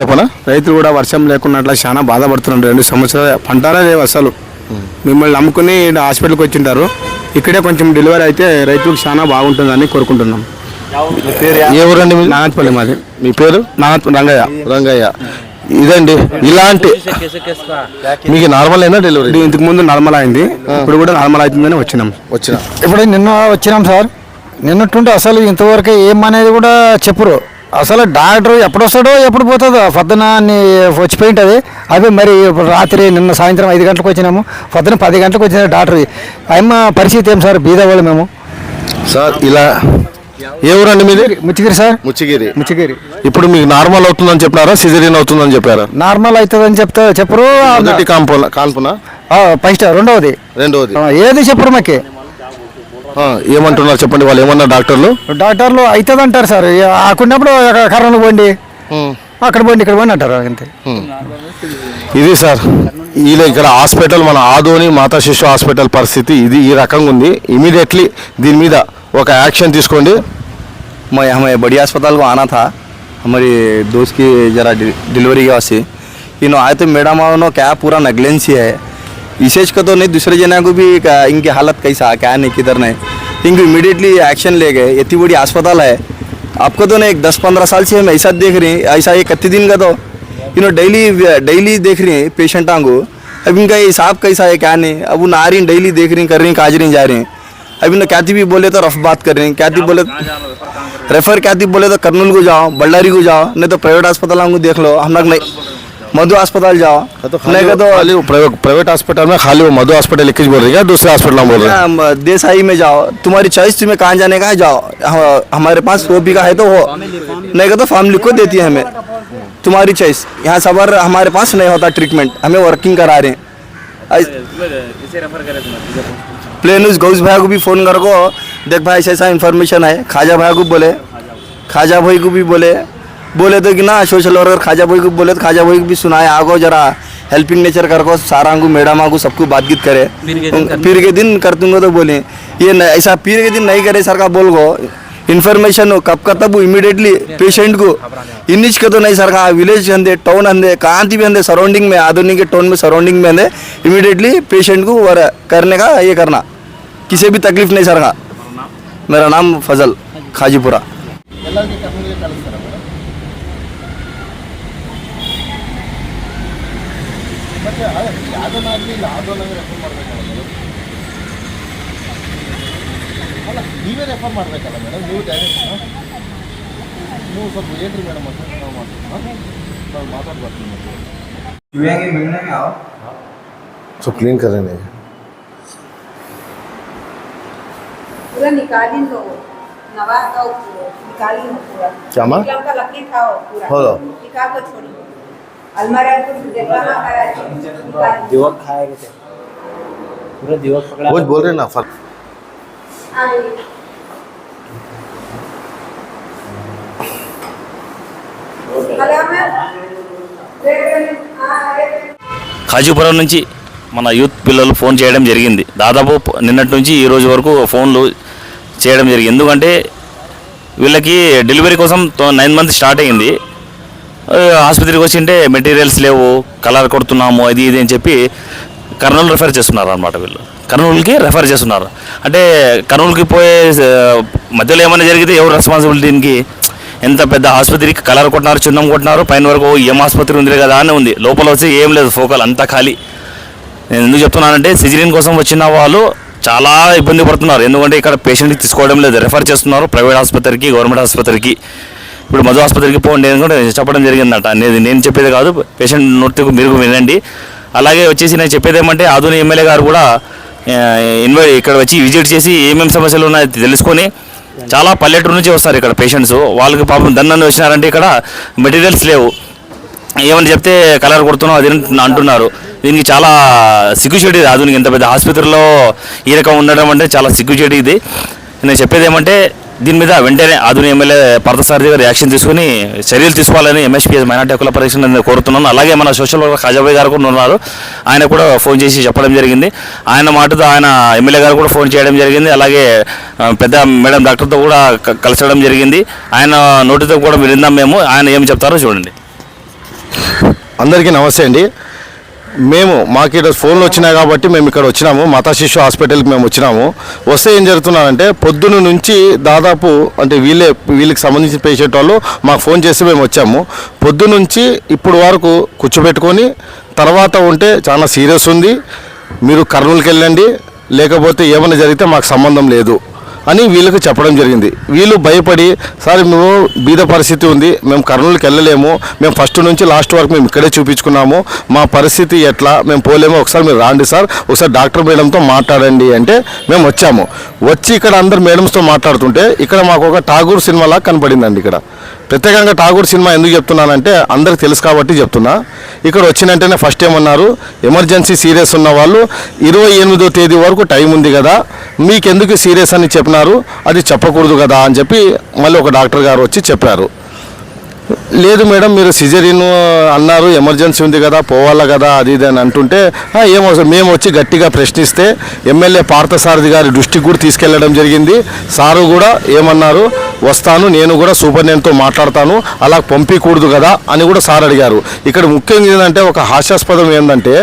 చెప్పనా? రైతులు కూడా వర్షం లేకుండా అట్లా చాలా బాధపడుతున్నారు. రెండు సంవత్సరాలు పంటనే లేవు అసలు. మిమ్మల్ని నమ్ముకుని హాస్పిటల్కి వచ్చింటారు. ఇక్కడే కొంచెం డెలివరీ అయితే రైతులకు చాలా బాగుంటుందని కోరుకుంటున్నాం. ఏ ఊరండి మీది? నాగత్పల్లి మాది. మీ పేరు? నాగత్ రంగయ్య. రంగయ్య. ఇదండి ఇలాంటి మీకు నార్మల్ అయినా డెలివరీ ఇంతకు ముందు నార్మల్ అయింది. ఇప్పుడు కూడా నార్మల్ అవుతుందని వచ్చినాం. వచ్చిన. ఇప్పుడు నిన్న వచ్చినాం సార్. నిన్నట్టుంటే అసలు ఇంతవరకు ఏం అనేది కూడా చెప్పరు. అసలు డాక్టర్ ఎప్పుడు వస్తాడో ఎప్పుడు పోతుందో పొద్దున వచ్చిపోయి ఉంటుంది అవి మరి రాత్రి నిన్న సాయంత్రం ఐదు గంటలకు వచ్చినాము. పొద్దున పది గంటలకు వచ్చిన డాక్టర్. అమ్మ పరిస్థితి ఏం సార్? బీదవాళ్ళు మేము. సార్ ఇలా ఏ ఊరండి మీది? ముచ్చిగిరి సార్. ముచ్చిగిరి. ముచ్చిగిరి. ఇప్పుడు మీకు నార్మల్ అవుతుందని చెప్పినారా? సిజరీన్ అవుతుందని చెప్పారా? నార్మల్ అవుతుందని చెప్తా చెప్పరు. కాంపున కాన్పున? ఫస్ట్ రెండవది. రెండవది. ఏది చెప్పరు మాకి? ఏమంటున్నారు చెప్పండి వాళ్ళు ఏమన్నారు డాక్టర్లు డాక్టర్లు అవుతుంది అంటారు సార్ ఆకున్నప్పుడు కరోనా పోండి అక్కడ పోండి ఇక్కడ పోండి అంటారు అంతే ఇది సార్ ఇలా ఇక్కడ హాస్పిటల్ మన ఆదోని మాతా శిశు హాస్పిటల్ పరిస్థితి ఇది ఈ రకంగా ఉంది ఇమీడియట్లీ దీని మీద ఒక యాక్షన్ తీసుకోండి मैं हमें बड़ी अस्पताल को आना था हमारी दोस्त की ज़रा डि- डिलीवरी के वास्ते इन्हों आए तो मैडम उन्होंने क्या पूरा नेगलेंसी है विशेष का तो नहीं, दूसरे जना को भी इनकी हालत कैसा क्या नहीं, किधर नहीं। इनको इमीडिएटली एक्शन ले गए। इतनी बड़ी अस्पताल है। आपको तो नहीं, एक दस पंद्रह साल से हम ऐसा देख रहे हैं, ऐसा ये कत्ती दिन का तो इन्हों डेली डेली देख रहे हैं पेशेंटों को। अब इनका ये हिसाब कैसा है क्या नहीं। अब वो आ रही डेली देख रही कर रही काज रही जा रही हैं। इन्होंने क्या भी बोले तो रफ बात कर रहे हैं। क्या बोले रेफर क्या बोले तो कर्नूल को जाओ, बल्लारी को जाओ, नहीं तो प्राइवेट अस्पताल को देख लो। हम लोग नहीं मधु अस्पताल जाओ। नहीं का तो खाली प्राइवेट प्राइवेट हॉस्पिटल में खाली वो मधु हॉस्पिटल लिखी बोल रही है दूसरे हॉस्पिटल में बोल रहे हैं। देसाई में जाओ। तुम्हारी चॉइस तुम्हें कहाँ जाने का है जाओ। हमारे पास वो भी का है तो वो। नहीं का तो फैमिली को देती है हमें। तुम्हारी चॉइस यहाँ सबर हमारे पास नहीं होता ट्रीटमेंट हमें वर्किंग करा रहे हैं। प्लेन उस गौस भाई को भी फ़ोन कर को देख भाई ऐसा ऐसा इन्फॉर्मेशन है खाजा भाई को बोले। खाजा भाई को भी बोले। बोले तो कि ना सोशल वर्कर खाजा भाई को बोले तो खाजा भाई को भी सुनाए आगो जरा हेल्पिंग नेचर कर को सारा को मैडम को सबको बातचीत करे। पीर के दिन कर दूँगा तो बोले ये ऐसा पीर के दिन नहीं करे सर का बोल गो। इन्फॉर्मेशन हो कब का तब इमीडिएटली पेशेंट को। इनिच के तो नहीं सर का विलेज अंदे टाउन अंदे कहाँ भी अंदे सराउंडिंग में आधुनिक के टाउन में सराउंडिंग में अंदे इमीडिएटली पेशेंट को वर- करने का ये करना। किसी भी तकलीफ़ नहीं सर का। मेरा नाम फजल खाजीपुरा। ನೀವೇ ರೆಫರ್ ಮಾಡಬೇಕಲ್ಲ ಮೇಡಮ್ ನೀವು ಡೈರೆಕ್ಟ್ ನೀವು ಸ್ವಲ್ಪ ಏನ್ರಿ ಮೇಡಮ್ ಅಂತ ನಾವು ಮಾಡ್ತೀವಿ ನಾವು ಮಾತಾಡ್ಬರ್ತೀನಿ ಸೊ ಕ್ಲೀನ್ ಕರೇನೆ पूरा निकाली लो नवा का पूरा निकाली लो पूरा क्या माँ? निकलम का लकड़ी खाओ पूरा हो लो। निकाल को छोड़ी अलमारी को देखा ना करा निकाल दिवक खाएगा थे पूरा दिवक पकड़ा वो बोल रहे ना फर आई हेलो मैं हाँ अरे ఖాజీపురం నుంచి మన యూత్ పిల్లలు ఫోన్ చేయడం జరిగింది దాదాపు ప- నిన్నటి నుంచి ఈ రోజు వరకు ఫోన్లు చేయడం జరిగింది ఎందుకంటే వీళ్ళకి డెలివరీ కోసం నైన్ మంత్ స్టార్ట్ అయ్యింది ఆ, ఆసుపత్రికి వచ్చింటే మెటీరియల్స్ లేవు కలర్ కొడుతున్నాము అది ఇది అని చెప్పి కర్నూలు రెఫర్ చేస్తున్నారు అనమాట వీళ్ళు. కర్నూలుకి రెఫర్ చేస్తున్నారు. అంటే కర్నూలుకి పోయే మధ్యలో ఏమైనా జరిగితే ఎవరు రెస్పాన్సిబిలిటీకి ఎంత పెద్ద ఆసుపత్రికి కలర్ కొట్టినారు చిన్నం కొట్టినారు పైన వరకు ఏం ఆసుపత్రి ఉంది కదా అని ఉంది. లోపల వచ్చి ఏం లేదు ఫోకల్ అంతా ఖాళీ. నేను ఎందుకు చెప్తున్నానంటే సిజరీన్ కోసం వచ్చిన వాళ్ళు చాలా ఇబ్బంది పడుతున్నారు. ఎందుకంటే ఇక్కడ పేషెంట్కి తీసుకోవడం లేదు. రెఫర్ చేస్తున్నారు ప్రైవేట్ ఆసుపత్రికి గవర్నమెంట్ ఆసుపత్రికి. ఇప్పుడు మధు ఆసుపత్రికి పోండి అని కూడా చెప్పడం జరిగిందట. అనేది నేను చెప్పేది కాదు. పేషెంట్ నోటికి మీరు వినండి. అలాగే వచ్చేసి నేను చెప్పేది ఏమంటే ఆధునిక ఎమ్మెల్యే గారు కూడా ఇన్వై ఇక్కడ వచ్చి విజిట్ చేసి ఏమేమి సమస్యలు ఉన్నాయో తెలుసుకొని చాలా పల్లెటూరు నుంచి వస్తారు ఇక్కడ పేషెంట్స్ వాళ్ళకి పాపం దన్నని వచ్చినారంటే ఇక్కడ మెటీరియల్స్ లేవు. ఏమని చెప్తే కలర్ కొడుతున్నావు అది అంటున్నారు. దీనికి చాలా సిగ్గుచేటు ఇది ఆధునిక ఇంత పెద్ద ఆసుపత్రిలో ఈ రకం ఉండడం అంటే చాలా సిగ్గుచేటు ఇది. నేను చెప్పేది ఏమంటే దీని మీద వెంటనే ఆధునిక ఎమ్మెల్యే పార్థసారథి గారు యాక్షన్ తీసుకుని చర్యలు తీసుకోవాలని ఎంఎస్పీఎస్ మైనార్టీ హక్కుల పరిరక్షణ నేను కోరుతున్నాను. అలాగే మన సోషల్ వర్కర్ కాజాబాయ్ గారు కూడా ఉన్నారు. ఆయన కూడా ఫోన్ చేసి చెప్పడం జరిగింది. ఆయన మాటతో ఆయన ఎమ్మెల్యే గారు కూడా ఫోన్ చేయడం జరిగింది. అలాగే పెద్ద మేడం డాక్టర్తో కూడా కలిసడం జరిగింది. ఆయన నోటితో కూడా విందాం మేము. ఆయన ఏం చెప్తారో చూడండి. అందరికీ నమస్తే అండి. మేము మాకు ఇక్కడ ఫోన్లు వచ్చినాయి కాబట్టి మేము ఇక్కడ వచ్చినాము. మాతా శిశు హాస్పిటల్కి మేము వచ్చినాము. వస్తే ఏం జరుగుతున్నారంటే పొద్దున నుంచి దాదాపు అంటే వీళ్ళే వీళ్ళకి సంబంధించిన పేషెంట్ వాళ్ళు మాకు ఫోన్ చేసి మేము వచ్చాము. పొద్దు నుంచి ఇప్పుడు వరకు కూర్చోబెట్టుకొని తర్వాత ఉంటే చాలా సీరియస్ ఉంది. మీరు కర్నూలుకి వెళ్ళండి. లేకపోతే ఏమైనా జరిగితే మాకు సంబంధం లేదు. అని వీళ్ళకి చెప్పడం జరిగింది. వీళ్ళు భయపడి సార్ మేము బీద పరిస్థితి ఉంది మేము కర్నూలుకి వెళ్ళలేము మేము ఫస్ట్ నుంచి లాస్ట్ వరకు మేము ఇక్కడే చూపించుకున్నాము మా పరిస్థితి ఎట్లా మేము పోలేము ఒకసారి మీరు రాండి సార్ ఒకసారి డాక్టర్ మేడంతో మాట్లాడండి అంటే మేము వచ్చాము. వచ్చి ఇక్కడ అందరు మేడమ్స్తో మాట్లాడుతుంటే ఇక్కడ మాకు ఒక ఠాగూర్ సినిమాలా కనపడిందండి ఇక్కడ. ప్రత్యేకంగా ఠాగూర్ సినిమా ఎందుకు చెప్తున్నానంటే అందరికి తెలుసు కాబట్టి చెప్తున్నా. ఇక్కడ వచ్చినంటేనే ఫస్ట్ ఏమన్నారు ఎమర్జెన్సీ సీరియస్ ఉన్న వాళ్ళు ఇరవై ఎనిమిదో తేదీ వరకు టైం ఉంది కదా మీకెందుకు సీరియస్ అని చెప్పినారు? అది చెప్పకూడదు కదా అని చెప్పి మళ్ళీ ఒక డాక్టర్ గారు వచ్చి చెప్పారు. లేదు మేడం మీరు సిజరిన్ అన్నారు ఎమర్జెన్సీ ఉంది కదా పోవాలా కదా అది ఇది అని అంటుంటే "ఆ, మేము వచ్చి గట్టిగా ప్రశ్నిస్తే ఎమ్మెల్యే పార్థసారథి గారి దృష్టికి కూడా తీసుకెళ్ళడం జరిగింది. సారు కూడా ఏమన్నారు? వస్తాను నేను కూడా సూపరింటెండెంట్తో మాట్లాడతాను అలా పంపించకూడదు కదా అని కూడా సార్ అడిగారు. ఇక్కడ ముఖ్యంగా ఏంటంటే ఒక హాస్యాస్పదం ఏంటంటే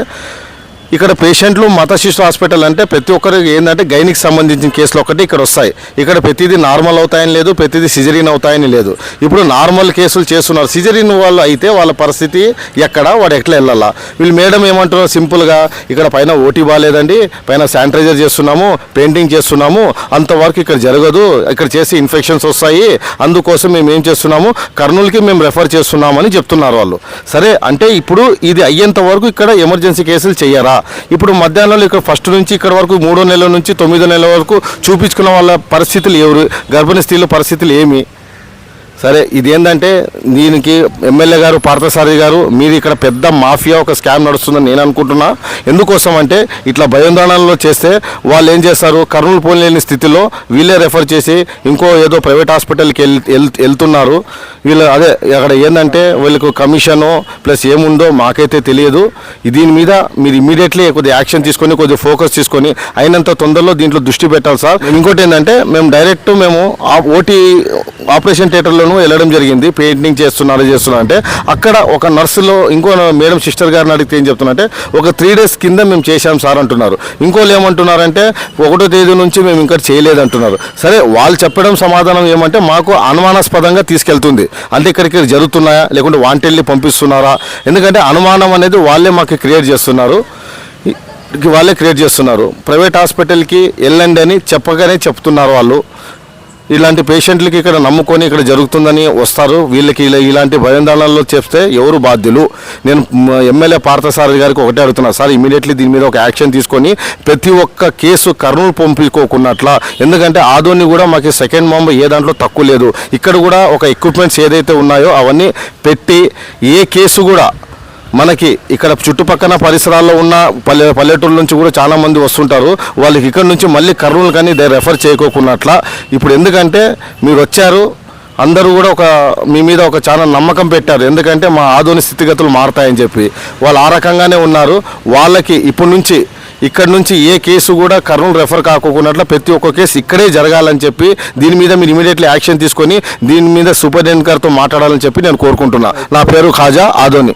ఇక్కడ పేషెంట్లు మత శిశు హాస్పిటల్ అంటే ప్రతి ఒక్కరికి ఏంటంటే గైనికి సంబంధించిన కేసులు ఒకటి ఇక్కడ వస్తాయి. ఇక్కడ ప్రతిదీ నార్మల్ అవుతాయని లేదు ప్రతిదీ సిజరీన్ అవుతాయని లేదు. ఇప్పుడు నార్మల్ కేసులు చేస్తున్నారు. సిజరీన్ వాళ్ళు అయితే వాళ్ళ పరిస్థితి ఎక్కడ? వాడు ఎట్లా వెళ్ళాలా? వీళ్ళు మేడం ఏమంటున్నారు? సింపుల్గా ఇక్కడ పైన ఓటీ బాగాలేదండి. పైన శానిటైజర్ చేస్తున్నాము పెయింటింగ్ చేస్తున్నాము. అంతవరకు ఇక్కడ జరగదు. ఇక్కడ చేసి ఇన్ఫెక్షన్స్ వస్తాయి. అందుకోసం మేము ఏం చేస్తున్నాము? కర్నూలుకి మేము రెఫర్ చేస్తున్నామని చెప్తున్నారు వాళ్ళు. సరే అంటే ఇప్పుడు ఇది అయ్యేంత వరకు ఇక్కడ ఎమర్జెన్సీ కేసులు చేయరా? ఇప్పుడు మధ్యాహ్నంలో ఇక్కడ ఫస్ట్ నుంచి ఇక్కడ వరకు మూడో నెలల నుంచి తొమ్మిదో నెలల వరకు చూపించుకున్న వాళ్ళ పరిస్థితులు ఎవరు? గర్భిణీ స్త్రీల పరిస్థితులు ఏమి? సరే ఇది ఏంటంటే దీనికి ఎమ్మెల్యే గారు పార్థసారథి గారు మీరు ఇక్కడ పెద్ద మాఫియా ఒక స్కామ్ నడుస్తుందని నేను అనుకుంటున్నా. ఎందుకోసం అంటే ఇట్లా భయోందోళనలో చేస్తే వాళ్ళు ఏం చేస్తారు? కర్నూలు పోలేని స్థితిలో వీళ్ళే రెఫర్ చేసి ఇంకో ఏదో ప్రైవేట్ హాస్పిటల్కి వెళ్తున్నారు. వీళ్ళు అదే అక్కడ ఏంటంటే వీళ్ళకు కమిషను ప్లస్ ఏముందో మాకైతే తెలియదు. దీని మీద మీరు ఇమీడియట్లీ కొద్దిగా యాక్షన్ తీసుకొని కొద్దిగా ఫోకస్ తీసుకొని అయినంత తొందరలో దీంట్లో దృష్టి పెట్టాలి సార్. ఇంకోటి ఏంటంటే మేము డైరెక్ట్ మేము ఓటీ ఆపరేషన్ థియేటర్లోనూ వెళ్ళడం జరిగింది. పెయింటింగ్ చేస్తున్నారు చేస్తున్నారు అంటే అక్కడ ఒక నర్సులో ఇంకో మేడం సిస్టర్ గారిని అడిగితే ఏం చెప్తున్నారంటే ఒక త్రీ డేస్ కింద మేము చేశాం సార్ అంటున్నారు. ఇంకోళ్ళు ఏమంటున్నారంటే ఒకటో తేదీ నుంచి మేము ఇంకా చేయలేదంటున్నారు. సరే వాళ్ళు చెప్పడం సమాధానం ఏమంటే మాకు అనుమానాస్పదంగా తీసుకెళ్తుంది. అంటే ఇక్కడికి జరుగుతున్నాయా? లేకుంటే వాంటెళ్ళి పంపిస్తున్నారా? ఎందుకంటే అనుమానం అనేది వాళ్ళే మాకు క్రియేట్ చేస్తున్నారు. వాళ్ళే క్రియేట్ చేస్తున్నారు. ప్రైవేట్ హాస్పిటల్కి వెళ్ళండి అని చెప్పగానే చెప్తున్నారు వాళ్ళు. ఇలాంటి పేషెంట్లకి ఇక్కడ నమ్ముకొని ఇక్కడ జరుగుతుందని వస్తారు. వీళ్ళకి ఇలా ఇలాంటి భయాందోళనలో చెప్తే ఎవరు బాధ్యులు? నేను ఎమ్మెల్యే పార్థసారథి గారికి ఒకటే అడుగుతున్నా. సార్ ఇమీడియట్లీ దీని మీద ఒక యాక్షన్ తీసుకొని ప్రతి ఒక్క కేసు కర్నూలు పంపించుకోకున్నట్లా. ఎందుకంటే ఆదోని కూడా మాకు సెకండ్ మాంబ ఏ దాంట్లో తక్కువ లేదు. ఇక్కడ కూడా ఒక ఎక్విప్మెంట్స్ ఏదైతే ఉన్నాయో అవన్నీ పెట్టి ఏ కేసు కూడా మనకి ఇక్కడ చుట్టుపక్కల పరిసరాల్లో ఉన్న పల్లె పల్లెటూరు నుంచి కూడా చాలామంది వస్తుంటారు. వాళ్ళకి ఇక్కడ నుంచి మళ్ళీ కర్నూలు కానీ రెఫర్ చేయకోకున్నట్ల. ఇప్పుడు ఎందుకంటే మీరు వచ్చారు అందరూ కూడా ఒక మీ మీద ఒక చాలా నమ్మకం పెట్టారు. ఎందుకంటే మా ఆధునిక స్థితిగతులు మారతాయని చెప్పి. వాళ్ళు ఆ రకంగానే ఉన్నారు. వాళ్ళకి ఇప్పటి నుంచి ఇక్కడ నుంచి ఏ కేసు కూడా కర్నూలు రెఫర్ కాకుండా ప్రతి ఒక్క కేసు ఇక్కడే జరగాలని చెప్పి దీని మీద మీరు ఇమీడియట్లీ యాక్షన్ తీసుకొని దీని మీద సూపరింటెండెంట్ గారితో మాట్లాడాలని చెప్పి నేను కోరుకుంటున్నా. నా పేరు Khaja Adoni.